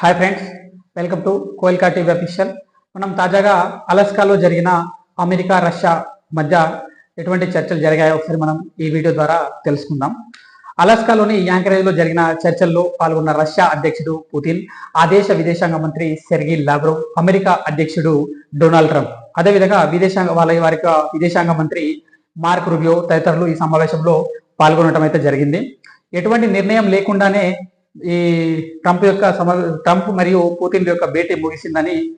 Hi friends welcome to కోయిల్కా TV official మనం తాజాగా అలస్కాలో జరిగిన అమెరికా రష్యా మధ్య ఎటువంటి చర్చలు జరిగాయో ఒకసారి మనం ఈ వీడియో ద్వారా తెలుసుకుందాం. అలాస్కాలోని యాంకరేజ్లో జరిగిన చర్చల్లో పాల్గొన్న రష్యా అధ్యక్షుడు పుతిన్ ఆ దేశ విదేశాంగ మంత్రి సెర్గి లావ్రోవ్ అమెరికా అధ్యక్షుడు డొనాల్డ్ ట్రంప్ అదేవిధంగా విదేశాంగ వాళ్ళ వారి విదేశాంగ మంత్రి మార్క్ రుబియో తదితరులు ఈ సమావేశంలో పాల్గొనడం అయితే జరిగింది. ఎటువంటి నిర్ణయం లేకుండానే ఈ ట్రంప్ యొక్క సమ ట్రంప్ మరియు పుతిన్ యొక్క భేటీ ముగిసిందని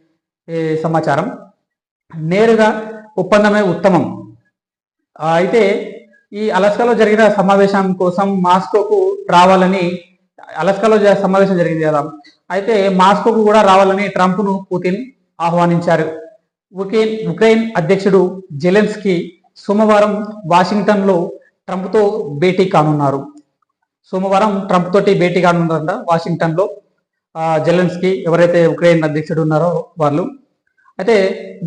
సమాచారం. నేరుగా ఒప్పందమే ఉత్తమం. అయితే ఈ అలస్కాలో జరిగిన సమావేశం కోసం మాస్కోకు రావాలని అలస్కాలో జ- సమావేశం జరిగింది కదా. అయితే మాస్కోకు కూడా రావాలని ట్రంప్ను పుతిన్ ఆహ్వానించారు. ఉక్రెయిన్ ఉక్రెయిన్ అధ్యక్షుడు జెలెన్స్కీ సోమవారం వాషింగ్టన్లో ట్రంప్తో భేటీ కానున్నారు. సోమవారం ట్రంప్ తోటి భేటీ కానున్నారంట వాషింగ్టన్లో జెలెన్స్కి ఎవరైతే ఉక్రెయిన్ అధ్యక్షుడు ఉన్నారో వాళ్ళు. అయితే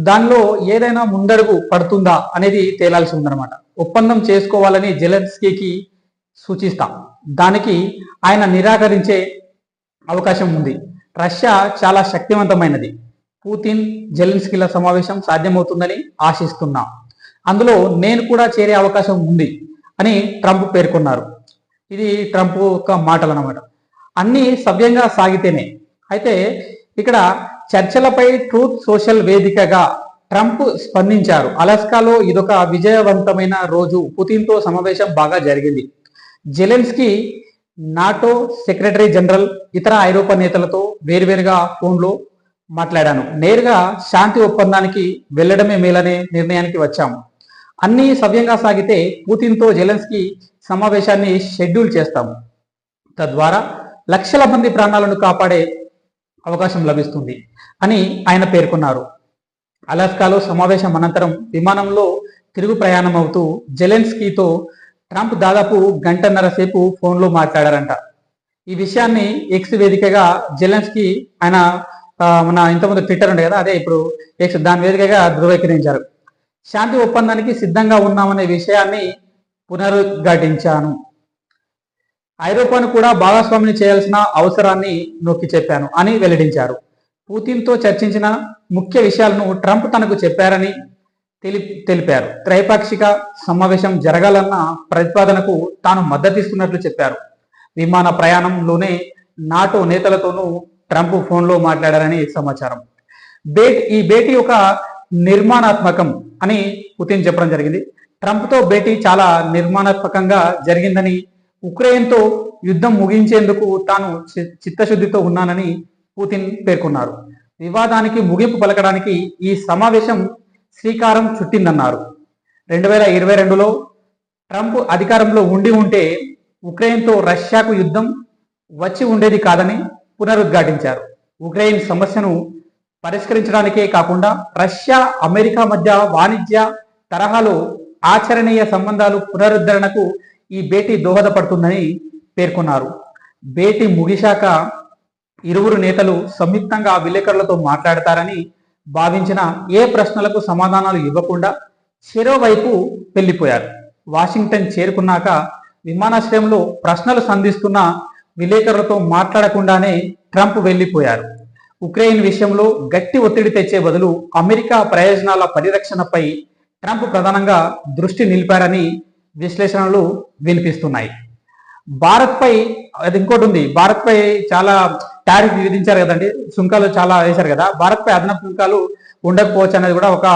దానిలో ఏదైనా ముందడుగు పడుతుందా అనేది తేలాల్సి ఉందన్నమాట. ఒప్పందం చేసుకోవాలని జెలెన్స్కీకి సూచిస్తాం. దానికి ఆయన నిరాకరించే అవకాశం ఉంది. రష్యా చాలా శక్తివంతమైనది. పుతిన్ జెలెన్స్కీల సమావేశం సాధ్యమవుతుందని ఆశిస్తున్నాం. అందులో నేను కూడా చేరే అవకాశం ఉంది అని ట్రంప్ పేర్కొన్నారు. ఇది ట్రంప్ యొక్క మాటలు అనమాట అన్నీ సవ్యంగా సాగితేనే. అయితే ఇక్కడ చర్చలపై ట్రూత్ సోషల్ వేదికగా ట్రంప్ స్పందించారు. అలస్కాలో ఇదొక విజయవంతమైన రోజు. పుతిన్తో సమావేశం బాగా జరిగింది. జెలెన్స్కీ నాటో సెక్రటరీ జనరల్ ఇతర ఐరోపా నేతలతో వేరువేరుగా ఫోన్లో మాట్లాడాను. నేరుగా శాంతి ఒప్పందానికి వెళ్ళడమే మేలనే నిర్ణయానికి వచ్చాము. అన్నీ సవ్యంగా సాగితే పుతిన్తో జెలెన్స్కీ సమావేశాన్ని షెడ్యూల్ చేస్తాము. తద్వారా లక్షల మంది ప్రాణాలను కాపాడే అవకాశం లభిస్తుంది అని ఆయన పేర్కొన్నారు. అలాస్కాలో సమావేశం అనంతరం విమానంలో తిరుగు ప్రయాణం అవుతూ జెలెన్స్కీతో ట్రంప్ దాదాపు గంటన్నర సేపు ఫోన్లో మాట్లాడారంట. ఈ విషయాన్ని ఎక్స్ వేదికగా జెలెన్స్కీ ఆయన మన ఇంతకుముందు ట్విట్టర్ ఉండే కదా అదే ఇప్పుడు ఎక్స్ దాని వేదికగా ధృవీకరించారు. శాంతి ఒప్పందానికి సిద్ధంగా ఉన్నామనే విషయాన్ని పునరుద్ఘాటించాను. ఐరోపాను కూడా భాగస్వామిని చేయాల్సిన అవసరాన్ని నొక్కి చెప్పాను అని వెల్లడించారు. పుతిన్తో చర్చించిన ముఖ్య విషయాలను ట్రంప్ తనకు చెప్పారని తెలి తెలిపారు. త్రైపాక్షిక సమావేశం జరగాలన్న ప్రతిపాదనకు తాను మద్దతిస్తున్నట్లు చెప్పారు. విమాన ప్రయాణంలోనే నాటో నేతలతోనూ ట్రంప్ ఫోన్లో మాట్లాడారని సమాచారం. బేట్ ఈ భేటీ ఒక నిర్మాణాత్మకం అని పుతిన్ చెప్పడం జరిగింది. ట్రంప్తో భేటీ చాలా నిర్మాణాత్మకంగా జరిగిందని ఉక్రెయిన్తో యుద్ధం ముగించేందుకు తాను చి- చిత్తశుద్ధితో ఉన్నానని పుతిన్ పేర్కొన్నారు. వివాదానికి ముగింపు పలకడానికి ఈ సమావేశం శ్రీకారం చుట్టిందన్నారు. రెండు వేల ఇరవై రెండులో ట్రంప్ అధికారంలో ఉండి ఉంటే ఉక్రెయిన్తో రష్యాకు యుద్ధం వచ్చి ఉండేది కాదని పునరుద్ఘాటించారు. ఉక్రెయిన్ సమస్యను పరిష్కరించడానికే కాకుండా రష్యా అమెరికా మధ్య వాణిజ్య తరహాలో ఆచరణీయ సంబంధాలు పునరుద్ధరణకు ఈ భేటీ దోహదపడుతుందని పేర్కొన్నారు. భేటీ ముగిశాక ఇరువురు నేతలు సంయుక్తంగా విలేకరులతో మాట్లాడతారని భావించిన ఏ ప్రశ్నలకు సమాధానాలు ఇవ్వకుండా చెరోవైపు వెళ్ళిపోయారు. వాషింగ్టన్ చేరుకున్నాక విమానాశ్రయంలో ప్రశ్నలు సంధిస్తున్న విలేకరులతో మాట్లాడకుండానే ట్రంప్ వెళ్ళిపోయారు. ఉక్రెయిన్ విషయంలో గట్టి ఒత్తిడి తెచ్చే బదులు అమెరికా ప్రయోజనాల పరిరక్షణపై ట్రంప్ ప్రధానంగా దృష్టి నిలిపారని విశ్లేషణలు వినిపిస్తున్నాయి. భారత్పై అది ఇంకోటి ఉంది భారత్పై చాలా టారిఫ్ విధించారు కదండి సుంకాలు చాలా వేశారు కదా భారత్పై అదనపు సుంకాలు ఉండకపోవచ్చు అనేది కూడా ఒక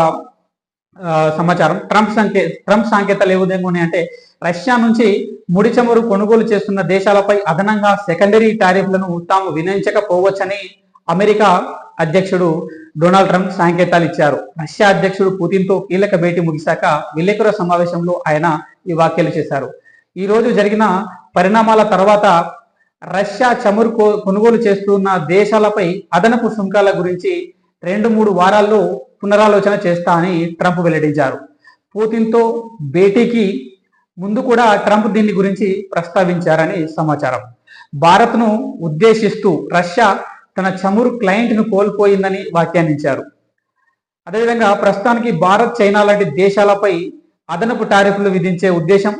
సమాచారం. ట్రంప్ సంకే ట్రంప్ సాంకేతాలు ఏ విధంగా ఉన్నాయి అంటే రష్యా నుంచి ముడి చమురు కొనుగోలు చేస్తున్న దేశాలపై అదనంగా సెకండరీ టారిఫ్లను తాము వినియోగించకపోవచ్చని అమెరికా అధ్యక్షుడు డొనాల్డ్ ట్రంప్ సంకేతాలు ఇచ్చారు రష్యా అధ్యక్షుడు పుతిన్తో కీలక భేటీ ముగిశాక విలేకరుల సమావేశంలో ఆయన ఈ వ్యాఖ్యలు చేశారు. ఈ రోజు జరిగిన పరిణామాల తర్వాత రష్యా చమురు కొనుగోలు చేస్తున్న దేశాలపై అదనపు సుంకాల గురించి రెండు మూడు వారాల్లో పునరాలోచన చేస్తా అని ట్రంప్ వెల్లడించారు. పుతిన్తో భేటీకి ముందు కూడా ట్రంప్ దీని గురించి ప్రస్తావించారని సమాచారం. భారత్ను ఉద్దేశిస్తూ రష్యా తన చమురు క్లయింట్ను కోల్పోయిందని వ్యాఖ్యానించారు. అదేవిధంగా ప్రస్తుతానికి భారత్ చైనా లాంటి దేశాలపై అదనపు టారిఫ్లు విధించే ఉద్దేశం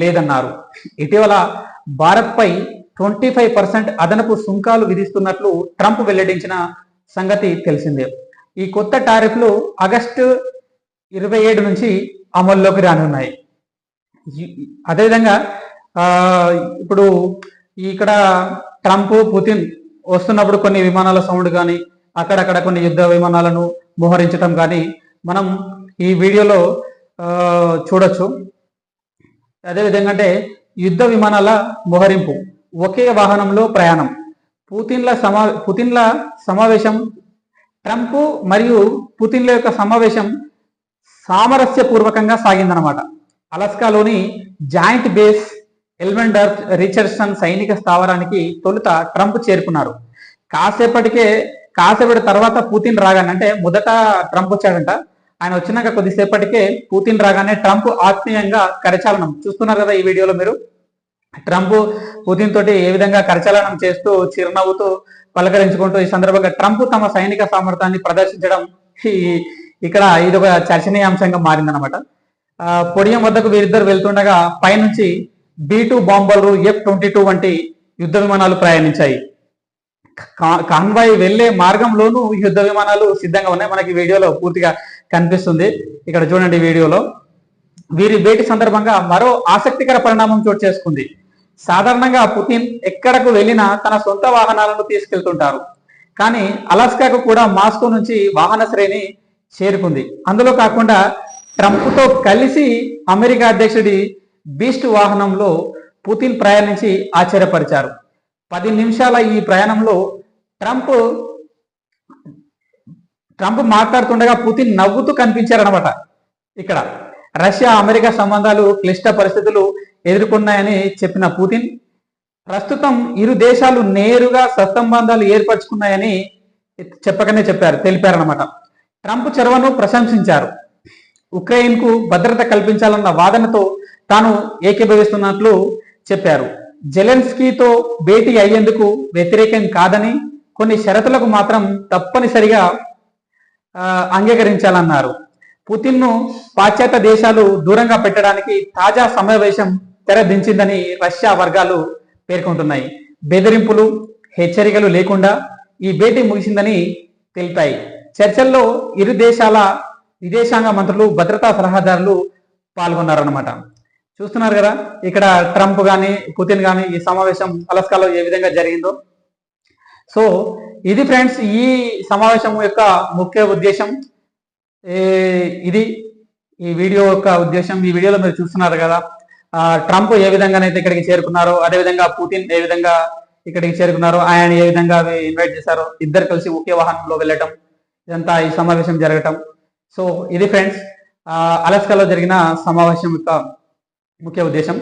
లేదన్నారు. ఇటీవల భారత్పై ట్వంటీ ఫైవ్ పర్సెంట్ అదనపు సుంకాలు విధిస్తున్నట్లు ట్రంప్ వెల్లడించిన సంగతి తెలిసిందే. ఈ కొత్త టారిఫ్లు ఆగస్టు ఇరవై ఏడు నుంచి అమల్లోకి రానున్నాయి. అదేవిధంగా ఇప్పుడు ఇక్కడ ట్రంప్ పుతిన్ వస్తున్నప్పుడు కొన్ని విమానాల సౌండ్ కానీ అక్కడక్కడ కొన్ని యుద్ధ విమానాలను మోహరించడం కానీ మనం ఈ వీడియోలో చూడొచ్చు. అదేవిధంగా అంటే యుద్ధ విమానాల మోహరింపు ఒకే వాహనంలో ప్రయాణం. పుతిన్ల సమా పుతిన్ల సమావేశం ట్రంప్ మరియు పుతిన్ల యొక్క సమావేశం సామరస్యపూర్వకంగా సాగిందనమాట అలస్కాలోని జాయింట్ బేస్ ఎల్వెండర్ రిచర్డ్సన్ సైనిక స్థావరానికి తొలుత ట్రంప్ చేరుకున్నారు. కాసేపటికే కాసేపటి తర్వాత పుతిన్ రాగానే అంటే మొదట ట్రంప్ వచ్చాడంట ఆయన వచ్చినాక కొద్దిసేపటికే పుతిన్ రాగానే ట్రంప్ ఆత్మీయంగా కరచాలనం చూస్తున్నారు కదా ఈ వీడియోలో మీరు? ట్రంప్ పుతిన్ తోటి ఏ విధంగా కరచాలనం చేస్తూ చిరునవ్వుతూ పలకరించుకుంటూ ఈ సందర్భంగా ట్రంప్ తమ సైనిక సామర్థ్యాన్ని ప్రదర్శించడం ఇక్కడ ఇది ఒక చర్చనీయాంశంగా మారిందనమాట పొడియం వద్దకు వీరిద్దరు వెళ్తుండగా పైనుంచి బీ టూ బాంబర్లు ఎఫ్ ట్వంటీ టూ వంటి యుద్ధ విమానాలు ప్రయాణించాయి. కా- కాన్వాయ్ వెళ్ళే మార్గంలోనూ యుద్ధ విమానాలు సిద్ధంగా ఉన్నాయి. మనకి వీడియోలో పూర్తిగా కనిపిస్తుంది. ఇక్కడ చూడండి వీడియోలో. వీరి భేటీ సందర్భంగా మరో ఆసక్తికర పరిణామం చోటు చేసుకుంది. సాధారణంగా పుతిన్ ఎక్కడకు వెళ్ళినా తన సొంత వాహనాలను తీసుకెళ్తుంటారు. కానీ అలాస్కాకు కూడా మాస్కో నుంచి వాహన శ్రేణి చేరుకుంది. అందులో కాకుండా ట్రంప్తో కలిసి అమెరికా అధ్యక్షుడి బీస్ట్ వాహనంలో పుతిన్ ప్రయాణించి ఆశ్చర్యపరిచారు. పది నిమిషాల ఈ ప్రయాణంలో ట్రంప్ ట్రంప్ మాట్లాడుతుండగా పుతిన్ నవ్వుతూ కనిపించారనమాట ఇక్కడ రష్యా అమెరికా సంబంధాలు క్లిష్ట పరిస్థితులు ఎదుర్కొన్నాయని చెప్పిన పుతిన్ ప్రస్తుతం ఇరు దేశాలు నేరుగా సత్సంబంధాలు ఏర్పరచుకున్నాయని చెప్పకనే చెప్పారు తెలిపారనమాట ట్రంప్ చొరవను ప్రశంసించారు. ఉక్రెయిన్కు భద్రత కల్పించాలన్న వాదనతో తాను ఏకీభవిస్తున్నట్లు చెప్పారు. జెలెన్స్కీతో భేటీ అయ్యేందుకు వ్యతిరేకం కాదని కొన్ని షరతులకు మాత్రం తప్పనిసరిగా అంగీకరించాలన్నారు. పుతిన్ను పాశ్చాత్య దేశాలు దూరంగా పెట్టడానికి తాజా సమావేశం తెరదించిందని రష్యా వర్గాలు పేర్కొంటున్నాయి. బెదిరింపులు హెచ్చరికలు లేకుండా ఈ భేటీ ముగిసిందని తెలిపాయి. చర్చల్లో ఇరు దేశాల విదేశాంగ మంత్రులు భద్రతా సలహాదారులు పాల్గొన్నారన్నమాట. చూస్తున్నారు కదా ఇక్కడ ట్రంప్ కానీ పుతిన్ కానీ ఈ సమావేశం అలస్కాలో ఏ విధంగా జరిగిందో. సో ఇది ఫ్రెండ్స్ ఈ సమావేశం యొక్క ముఖ్య ఉద్దేశం. ఇది ఈ వీడియో యొక్క ఉద్దేశం. ఈ వీడియోలో మీరు చూస్తున్నారు కదా ట్రంప్ ఏ విధంగానైతే ఇక్కడికి చేరుకున్నారో అదే విధంగా పుతిన్ ఏ విధంగా ఇక్కడికి చేరుకున్నారో ఆయన ఏ విధంగా ఇన్వైట్ చేశారో ఇద్దరు కలిసి ఒకే వాహనంలో వెళ్ళటం ఇదంతా ఈ సమావేశం జరగటం. సో ఇది ఫ్రెండ్స్ అలస్కాలో జరిగిన సమావేశం యొక్క ముఖ్య ఉద్దేశం.